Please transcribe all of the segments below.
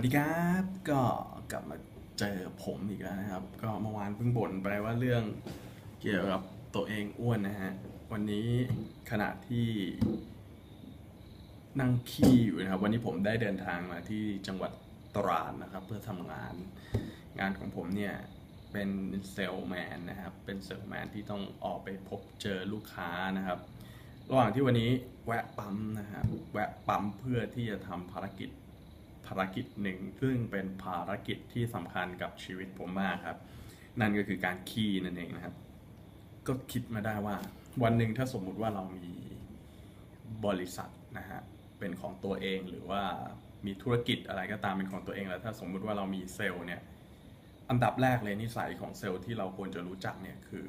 วัสดีครับ ก็กลับมาเจอผมอีกแล้วนะครับ ก็เมื่อวานเพิ่งบ่นไปว่าเรื่องเกี่ยวกับตัวเองอ้วนนะฮะ วันนี้ขณะที่นั่งขี้อยู่นะครับ วันนี้ผมได้เดินทางมาที่จังหวัดตราดนะครับ เพื่อทำงาน งานของผมเนี่ยเป็นเซลแมนนะครับ เป็นเซลแมนที่ต้องออกไปพบเจอลูกค้านะครับ ระหว่างที่วันนี้แวะปั๊มนะครับ แวะปั๊มเพื่อที่จะทำภารกิจ ภารกิจหนึ่ง ซึ่งเป็นภารกิจที่สำคัญกับชีวิตผมมากครับ นั่นก็คือการขี่นั่นเองนะครับ ก็คิดมาได้ว่า วันหนึ่งถ้าสมมุติว่าเรามีบริษัทนะฮะเป็นของตัวเองหรือว่ามีธุรกิจอะไรก็ตามเป็นของตัวเองแล้วถ้าสมมุติว่าเรามีเซลล์เนี่ยอันดับแรกเลยนิสัยของเซลล์ที่เราควรจะรู้จักเนี่ยคือ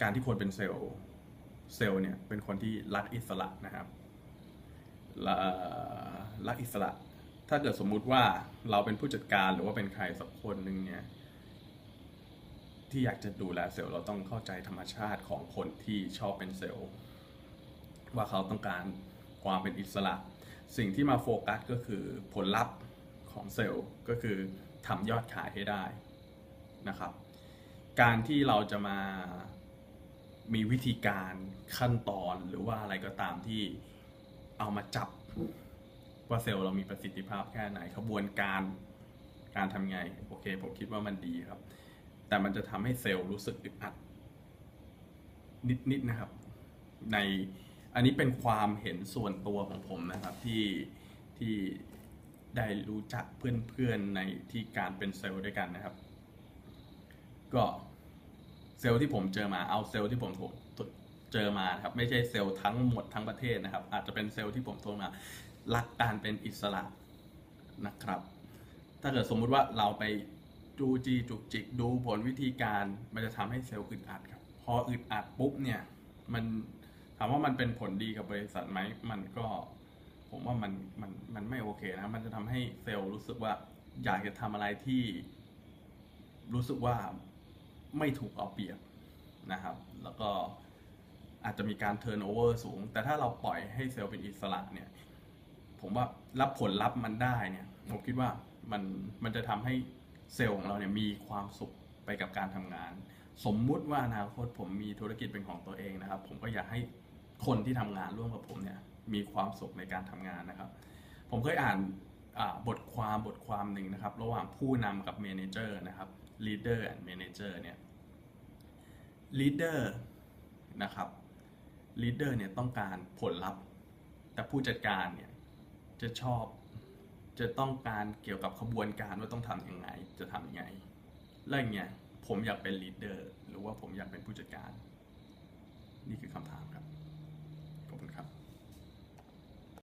การที่คนเป็นเซลล์เซลล์เนี่ยเป็นคนที่รักอิสระนะครับรักอิสระ ถ้าเกิดสมมุติว่าเราเป็นผู้จัดการหรือว่าเป็นใครสักคนหนึ่งเนี่ยที่อยากจะดูแลเซลล์เราต้องเข้าใจธรรมชาติของคนที่ชอบเป็นเซลล์ว่าเขาต้องการความเป็นอิสระ สิ่งที่มาโฟกัสก็คือผลลัพธ์ของเซลล์ก็คือทำยอดขายให้ได้นะครับ การที่เราจะมามีวิธีการขั้นตอนหรือว่าอะไรก็ตามที่เอามาจับ ว่าเซลล์เรามีประสิทธิภาพแค่ไหนขบวนการการทำไง โอเค ผมคิดว่ามันดีครับ แต่มันจะทำให้เซลล์รู้สึกอึดอัด นิดๆนะครับ ในอันนี้เป็นความเห็นส่วนตัวของผมนะครับที่ที่ได้รู้จักเพื่อนๆในที่การเป็นเซลล์ด้วยกันนะครับ ก็เซลล์ที่ผมเจอมาเอาเซลล์ที่ผมเจอมาครับไม่ใช่เซลล์ทั้งหมดทั้งประเทศนะครับ อาจจะเป็นเซลล์ที่ผมโทรมา รักการเป็นอิสระนะครับ ถ้าเกิดสมมุติว่าเราไปจูจีจุกจิกดูผลวิธีการมันจะทำให้เซลล์อึดอัดครับ พออึดอัดปุ๊บเนี่ยมันถามว่ามันเป็นผลดีกับบริษัทไหมมันก็ผมว่ามันมันมันไม่โอเคนะ มันจะทำให้เซลล์รู้สึกว่าอยากจะทำอะไรที่รู้สึกว่าไม่ถูกเอาเปรียบนะครับ แล้วก็อาจจะมีการเทิร์นโอเวอร์สูง แต่ถ้าเราปล่อยให้เซลล์เป็นอิสระเนี่ย ผมว่ารับผลลัพธ์มันได้เนี่ยผมคิดว่ามันมันจะทำให้เซลล์ของเราเนี่ยมีความสุขไปกับการทำงาน สมมุติว่าอนาคตผมมีธุรกิจเป็นของตัวเองนะครับ ผมก็อยากให้คนที่ทำงานร่วมกับผมเนี่ยมีความสุขในการทำงานนะครับ ผมเคยอ่านบทความบทความหนึ่งนะครับ ระหว่างผู้นำกับเมนเจอร์นะครับ leader and manager เนี่ย leader นะครับ leader เนี่ยต้องการผลลัพธ์ แต่ผู้จัดการเนี่ย จะชอบ จะต้องการเกี่ยวกับขบวนการว่าต้องทำยังไง จะทำยังไงแล้วอย่างเงี้ยผมอยากเป็นลีดเดอร์หรือว่าผมอยากเป็นผู้จัดการ นี่คือคำถามครับ ขอบคุณครับ